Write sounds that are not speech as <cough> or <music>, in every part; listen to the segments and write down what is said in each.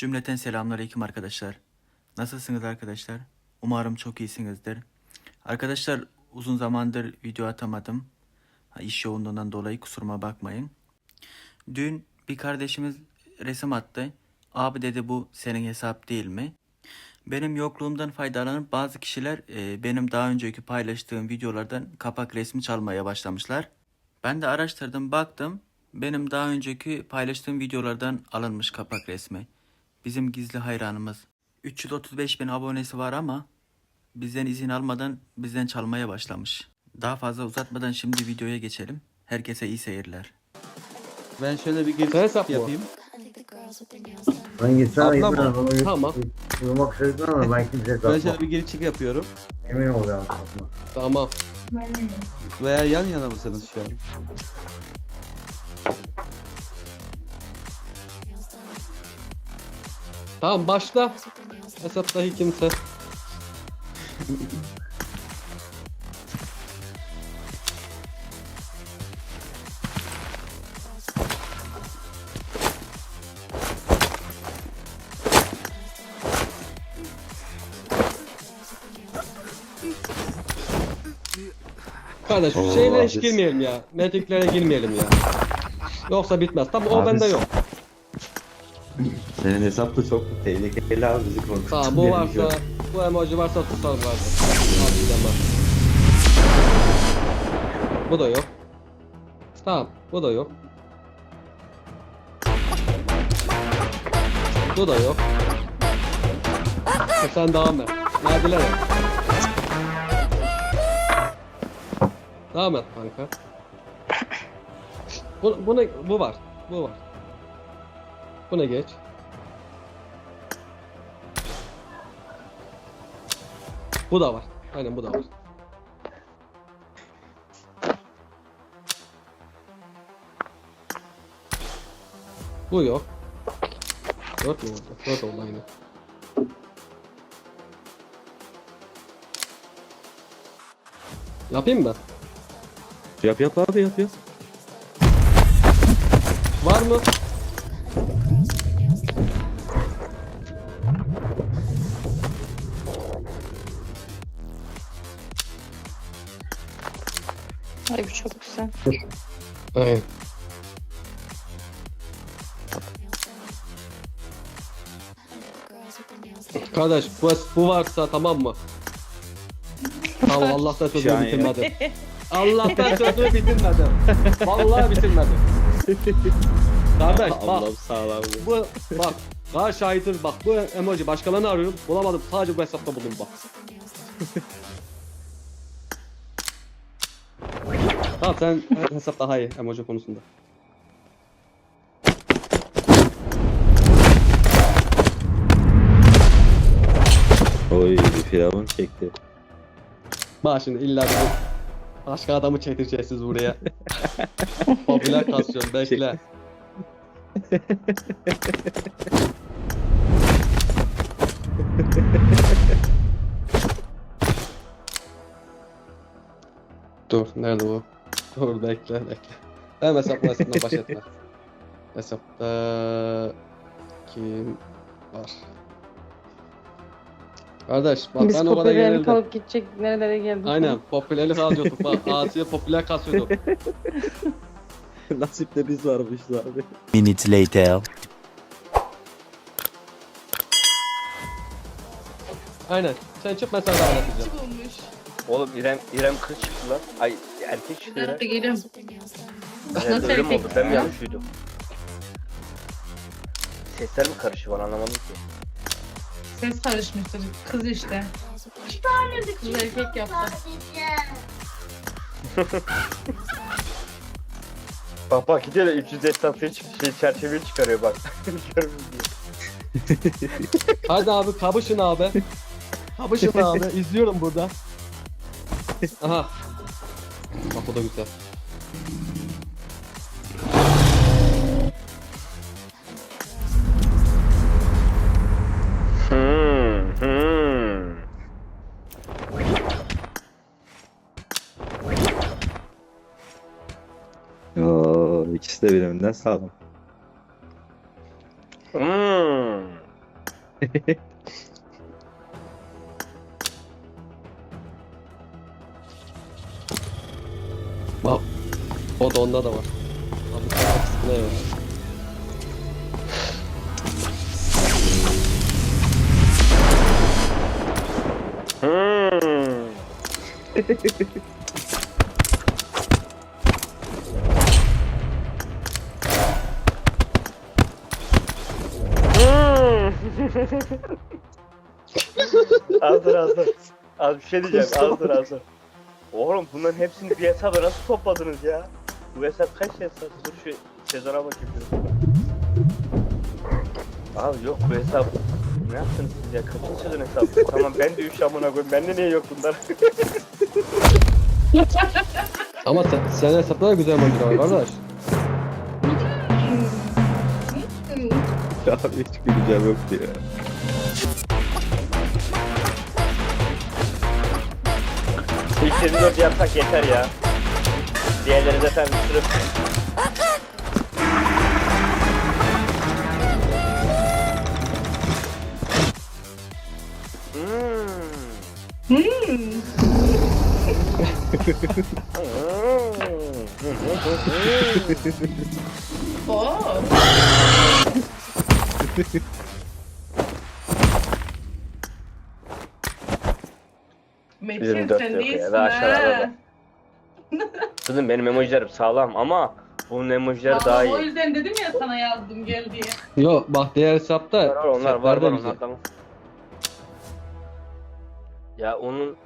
Cümleten selamünaleyküm arkadaşlar. Nasılsınız arkadaşlar? Umarım çok iyisinizdir. Arkadaşlar uzun zamandır video atamadım. İş yoğunluğundan dolayı kusuruma bakmayın. Dün bir kardeşimiz resim attı. Abi dedi bu senin hesap değil mi? Benim yokluğumdan faydalanıp bazı kişiler e, benim daha önceki paylaştığım videolardan kapak resmi çalmaya başlamışlar. Ben de araştırdım baktım. Benim daha önceki paylaştığım videolardan alınmış kapak resmi. Bizim gizli hayranımız. 335 bin abonesi var ama bizden izin almadan bizden çalmaya başlamış. Daha fazla uzatmadan şimdi videoya geçelim. Herkese iyi seyirler. Ben şöyle bir giriş hesap yapayım. Ben gitsem Atlama. İbrahim onu Tamam. uyumak istedim ama ben kimseye Ben takmam. şöyle bir giriş yapıyorum. Emin oluyorum takma. Tamam. Veya yan yana mısınız şu an? Tamam başla. Hesaptaki kimse. Kardeş şu şeylere hiç biz- girmeyelim ya. Metriklere girmeyelim ya. Yoksa bitmez. Tabi o Abi bende biz- yok. Senin hesap da çok tehlikeli abi bizi korkuttun. Tamam bu varsa, an. bu emoji varsa tutalım kardeş. Hadi demem. Bu da yok. Tamam, bu da yok. Bu da yok. E sen devam et. Et. Devam et kanka. Bu, bu ne? Bu var. Bu var. Bu ne geç? Bu da var. Aynen bu da var. Bu yok. Dört mü oldu? Dört oldu aynı. Yapayım mı? Yap yap abi yap yap. Var mı? Çok güzel. Aynen. Kardeş bu, bu varsa tamam mı? Tamam Allah'tan sözümü bitirmedim. Allah'tan <laughs> sözümü bitirmedim. Vallahi bitirmedim. Kardeş bak Allah'ım bu bak daha şahidim bak bu emoji başkalarını arıyorum bulamadım sadece bu hesapta buldum bak. Tamam sen hesap daha iyi emoji konusunda. Oy firavun çekti. Bak şimdi illa bir başka adamı çektireceğiz siz buraya. <laughs> Popüler kasyon bekle. Dur nerede bu? <laughs> Dur bekle bekle. Hem hesapla hesapla baş etme. <laughs> Hesapta kim var? Kardeş bak Biz ben o kadar popülerlik yenildim. alıp gidecek nerelere geldik. Aynen popülerlik alıyorduk bak <laughs> Asiye popüler kasıyorduk. Nasipte biz varmışız abi. minutes later. Aynen sen çık ben sana edeceğim. Oğlum İrem İrem kız çıktı lan. Ay erkek çıktı İrem. geliyorum. Herhalde Nasıl öyle mi erkek oldu? Ben mi ya? yanlış duydum? Sesler mi karışıyor ben anlamadım ki. Ses karışmıştır. Kız işte. Kız erkek yaptı. <laughs> Bak bak gidiyor da 300 esnafı şey çerçeveyi çıkarıyor bak. <laughs> Görmüyor? <laughs> Hadi abi kabışın abi. Kabışın abi izliyorum burada. Aha. Bak o da güzel. Hmm, hmm. Oo, ikisi de birbirinden sağlam. Hmm. <laughs> O da onda da var. Abi ne ya? Hmm. <laughs> Hazır hazır. Az bir şey diyeceğim. Hazır hazır. Oğlum bunların hepsini bir hesaba nasıl topladınız ya? Bu hesap kaç hesap? Dur şu sezona bakayım. Abi yok bu hesap. Ne yaptınız siz ya? Kaçıncı sezon hesabı? <laughs> tamam ben de 3 amına koyayım. Bende niye yok bunlar? <laughs> Ama sen, senin hesapta da güzel makine var kardeş. Abi hiç güleceğim yoktu ya. İlk 24 yapsak yeter ya. Diğerleri zaten bir sürü... Hmm. <laughs> Oo. Metin 24 sen değilsin ha. Kızım benim emojilerim sağlam ama bunun emojileri Vallahi daha O iyi. yüzden dedim ya sana yazdım gel diye. Yo bak diğer hesapta Var var onlar var hesaplarda var onlar tamam. Ya onun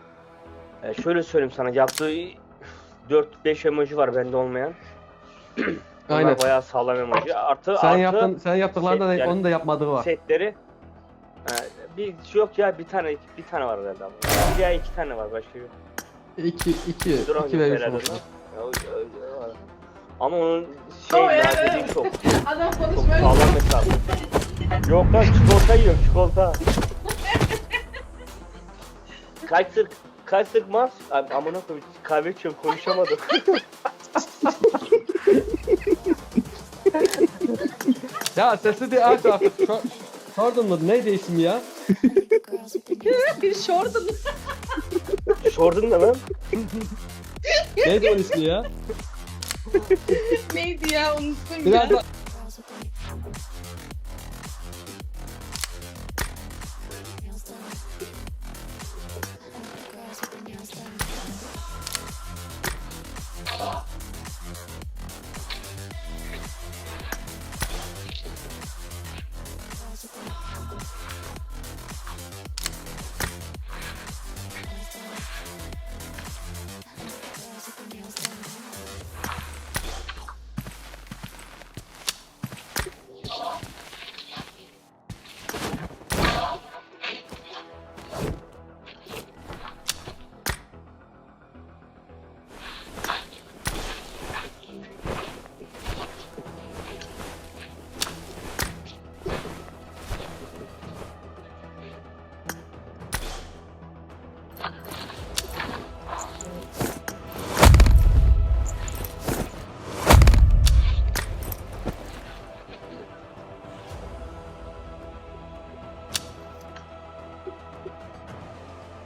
e, şöyle söyleyeyim sana yaptığı 4-5 emoji var bende olmayan. <clears throat> Onlar Aynen. bayağı sağlam emoji. Artı Sen artı yaptın sen yaptıklarında da şey, yani- onun da yapmadığı var. setleri e, bir yok ya bir tane bir tane var herhalde. Bir ya iki tane var başka yok. İki, iki, Dur iki ve üç herhalde olsun. lan. Ama onun şey evet. çok. <laughs> Adam konuşmuyor. sağlam hesap. Yok lan çikolata yiyorum çikolata. <laughs> kaç sık kaç sık mas? Abi amına koyayım kahve içiyorum konuşamadım. <laughs> Ya sesi de aç. Sor- Sordun mu? Neydi isim ya? Şordun. Sordun da lan. Neydi onun ismi ya? Neydi ya unuttum ya. Biraz da...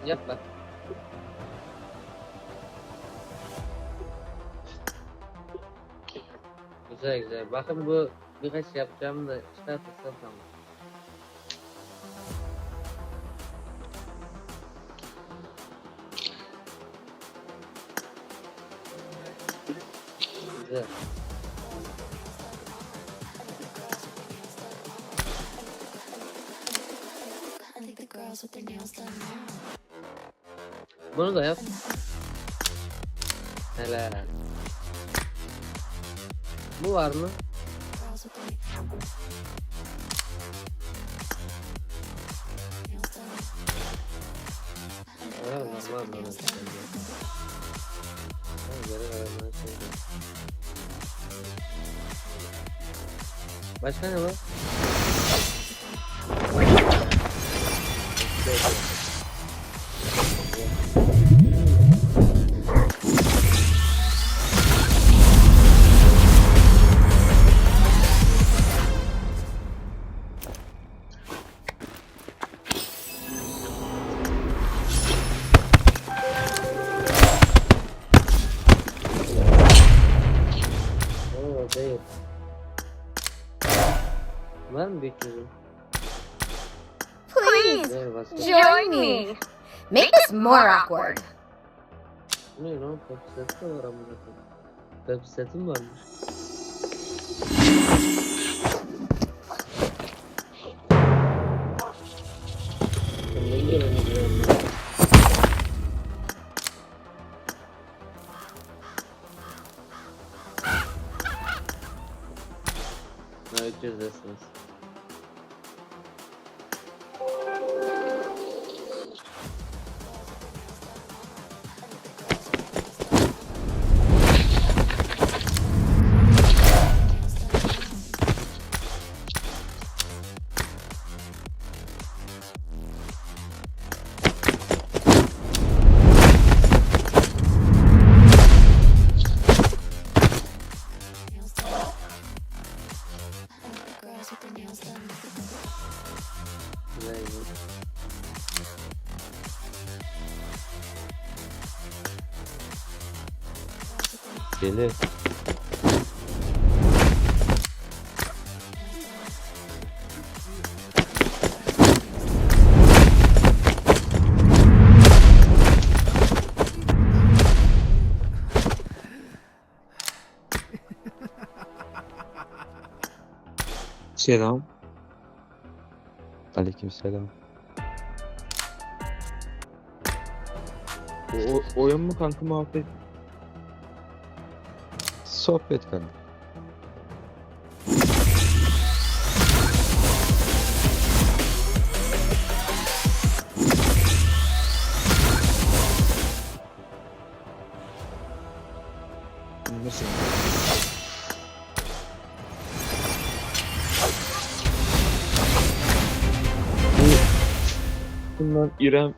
Yap lan. Güzel güzel. Bakın bu birkaç yapacağım da çıkartırsam tamam. Güzel. Bunu da yap. Helal. Bu var mı? Başka ne var? Var mı bekliyorum? Please Ver bas. join me. Make this more awkward. Bu Ne lan? Top set de var amına koyayım. Top setim varmış. Sen ne gelemedim ya? Ha 300 desiniz. Güzel Gelir. Selam. Aleykümselam. O, oyun mu kanka muhabbet? Sohbet kanka. Nasıl? Bundan İrem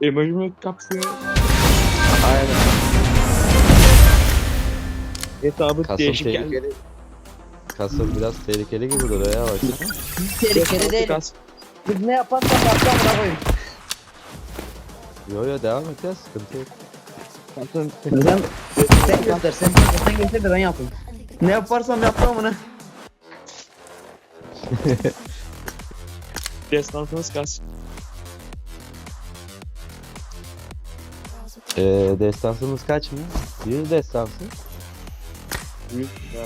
emoji kapsıyor. Aynen. Hesabı Kasım değişik geldi. Kasım biraz tehlikeli gibi duruyor ya bak. Tehlikeli değil. Biz ne yaparsak yapacağım buna koyayım. Yo yo devam et ya sıkıntı yok. Kasım Sen, sen göster, sen, sen göster de ben yapayım. Ne yaparsam yapmam bunu. <laughs> destansınız kaç? Ee, destansımız kaç mı? 100 destansı. Büyük. Ya.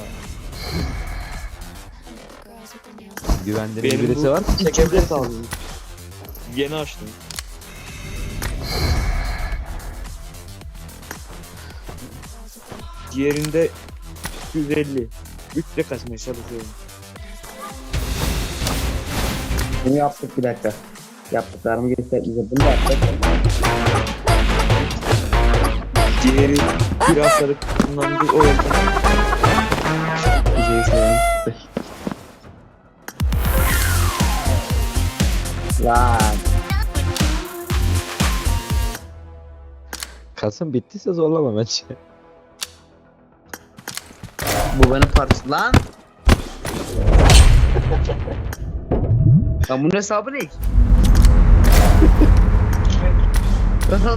Benim birisi bu var mı? İkide sağlıyorum. Yeni açtım. Diğerinde 150. 3'te kaçmaya çalışıyorum. Bunu yaptık bir dakika. Yaptıklarımı göster bize. Bunu da yaptık. Diğeri pirasları kullandığı o yüzden. Lan. Kasım bittiyse zorlama bence. Bu benim parça. Lan. <laughs> Lan bunun hesabı ne? Lan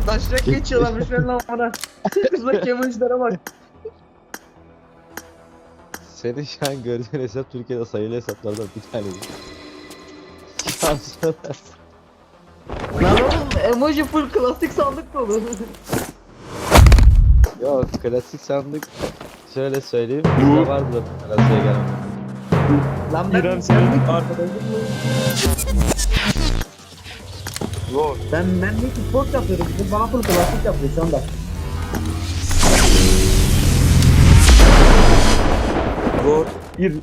taşrak geçiyorlarmış ben lan bana. <laughs> Kızlar kemalcilere bak. Senin şu an gördüğün hesap Türkiye'de sayılı hesaplardan bir tanesi. Şansına. Lan oğlum emoji full klasik sandık dolu. Yok klasik sandık. Şöyle söyleyeyim. Bizde vardı da klasiğe gelen. Lan ben, İrem senin arkadaşın mı? Yok. ben, ben ki sport yapıyorum. Bizim bana full klasik yapıyor şu anda. Yok. İr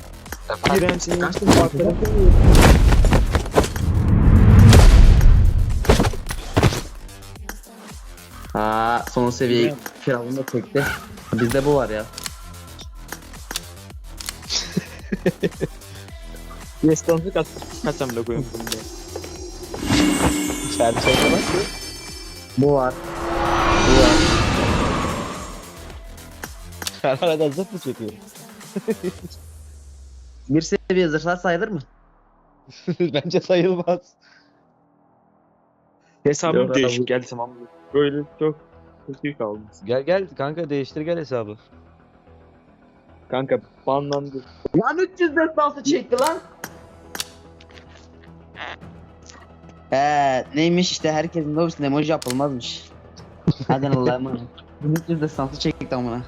İrem senin arkadaşın mı? Ha son seviye firavunu da çekti. Bizde bu var ya. Destansı kaç kaçam da koyuyorum bunda. Çerçeve bak. Bu var. Arada zıp mı çekiyor? <laughs> Bir seviye zırhlar sayılır mı? <laughs> Bence sayılmaz. Hesabım Yok, değişik geldi tamam? Böyle çok kötü kaldı. Gel gel kanka değiştir gel hesabı. Kanka banlandı. Lan 300 destansı çekti lan. Ee, neymiş işte herkesin lobisinde emoji yapılmazmış. Hadi Allah'a emanet. <laughs> 1300 destansı çektik amına.